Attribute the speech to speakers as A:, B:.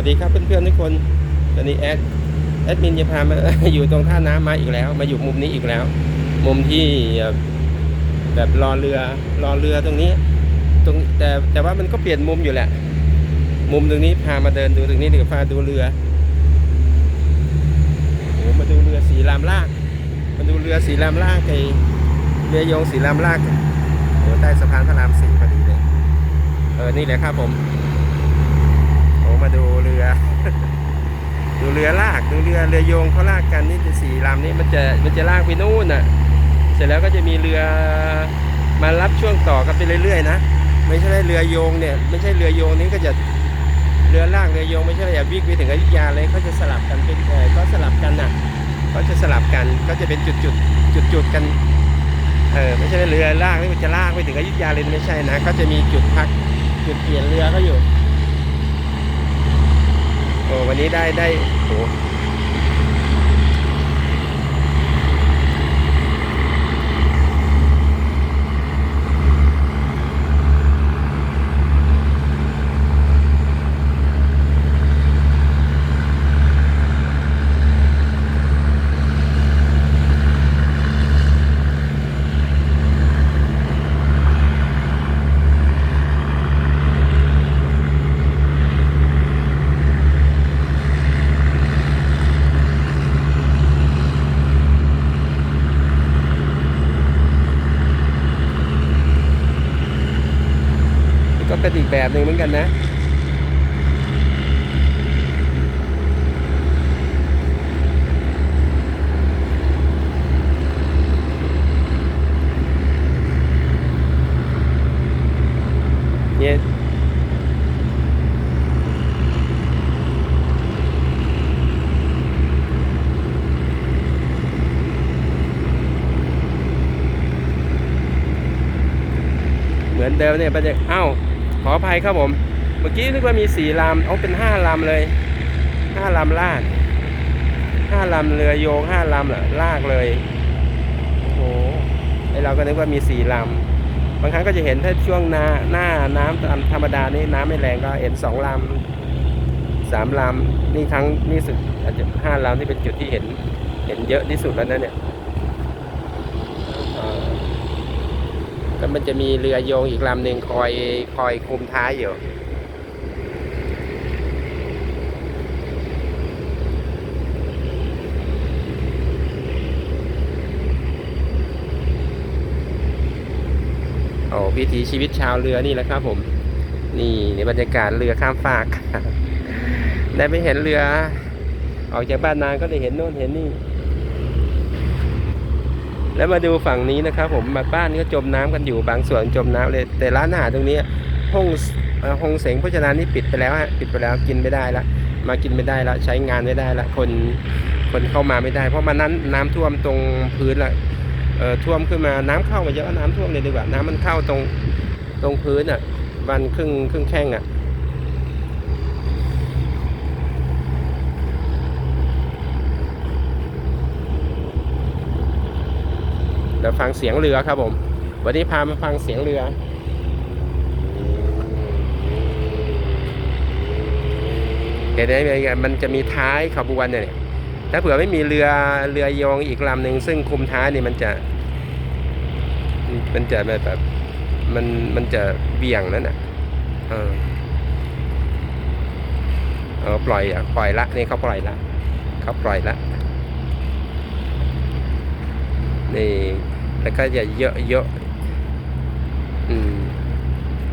A: วัสดีครับเพื่อนๆทุกคนตอนนี้แอดแอดมินจะพามาอยู่ตรงท่าน้ำมาอีกแล้ว มาอยู่มุมนี้อีกแล้ว มุมที่แบบรอเรือรอเรือตรงนี้ตรงแต่แต่ว่ามันก็เปลี่ยนมุมอยู่แหละ มุมตรงนี้พามาเดินดูตรงนี้เดี๋ยวพาดูเรือโอ้มาดูเรือสีลามลากมาดูเรือสีลามลากไอเรือโยงสีลามลากโอ้ใต้สะพานพระรามสี่พอดีเลยเออนี่แหละครับผม มาดูเรือ ดูเรือลากดูเรือเรือโยงเขาลากกันนี่จะสี่ลำนี้มันจะมันจะลากไปนู่นน่ะ เสร็จแล้วก็จะมีเรือมารับช่วงต่อกันไปเรื่อยๆนะไม่ใช่เรือโยงเนี่ยไม่ใช่เรือโยงนี้ก็จะเรือลากเรือโยงไม่ใช่อย่าวิ่งไปถึงอยุธยาเลยเขาจะสลับกันเป็นเออก็สลับกันน่ะก็จะสลับกันก็จะเป็นจุดจุดจุดจุดกันเออไม่ใช่เรือลากนี่มันจะลากไปถึงอยุธยาเลยไม่ใช่นะก็จะมีจุดพักจุดเปลี่ยนเรือเขาอยู่ วันนี้ได้ได้โห ก็เป็นอีกแบบหนึ่งเหมือนกันนะเนี่ยเหมือนเดิมเนี่ยบรรยากาศเอ้า ขออภัยครับผม เมื่อกี้นึกว่ามีสี่ลำเอาเป็นห้าลำเลยห้าลำลากห้าลำเรือโยงห้าลำเหรอลากเลยโอ้โหไอเราก็นึกว่ามีสี่ลำบางครั้งก็จะเห็นถ้าช่วงหน้าหน้าน้ำตาธรรมดานี่น้ำไม่แรงก็เห็นสองลำสามลำนี่ครั้งนี่สุดอาจจะห้าลำที่เป็นจุดที่เห็นเห็นเยอะที่สุดแล้วนะเนี่ยอ่า แล้วมันจะมีเรือโยงอีกลำหนึ่งคอยคอยคุมท้ายอยู่โอ้วิถีชีวิตชาวเรือนี่แหละครับผม นี่ในบรรยากาศเรือข้ามฟาก ได้ไปเห็นเรือ ออกจากบ้านนานก็ได้เห็นโน่นเห็นนี่ แล้วมาดูฝั่งนี้นะครับ ผมบ้านก็จมน้ำกันอยู่บางส่วนจมน้ำเลย แต่ร้านอาหารตรงนี้ห้องห้องเสงโภชนานี่ปิดไปแล้วฮะปิดไปแล้วกินไม่ได้ละมากินไม่ได้ละใช้งานไม่ได้ละคนคนเข้ามาไม่ได้ เพราะมันนั้นน้ำท่วมตรงพื้นละเอ่อท่วมขึ้นมาน้ำเข้ามาเยอะน้ำท่วมเลยดีกว่าน้ำมันเข้าตรงตรงพื้นอะวันครึ่งครึ่งแข้งอะ เดี๋ยวฟังเสียงเรือครับผม วันนี้พามาฟังเสียงเรือเห็นไหมมันจะมีท้ายขบวนเนี่ยถ้าเผื่อไม่มีเรือเรือโยงอีกลำหนึ่งซึ่งคุมท้ายนี่มันจะ มันจะแบบมันมันจะเบี่ยงนั่นน่ะเออเออปล่อยอะปล่อยละนี่เขาปล่อยละเขาปล่อยละ นี่ แล้วก็จะเยอะเยอะอืม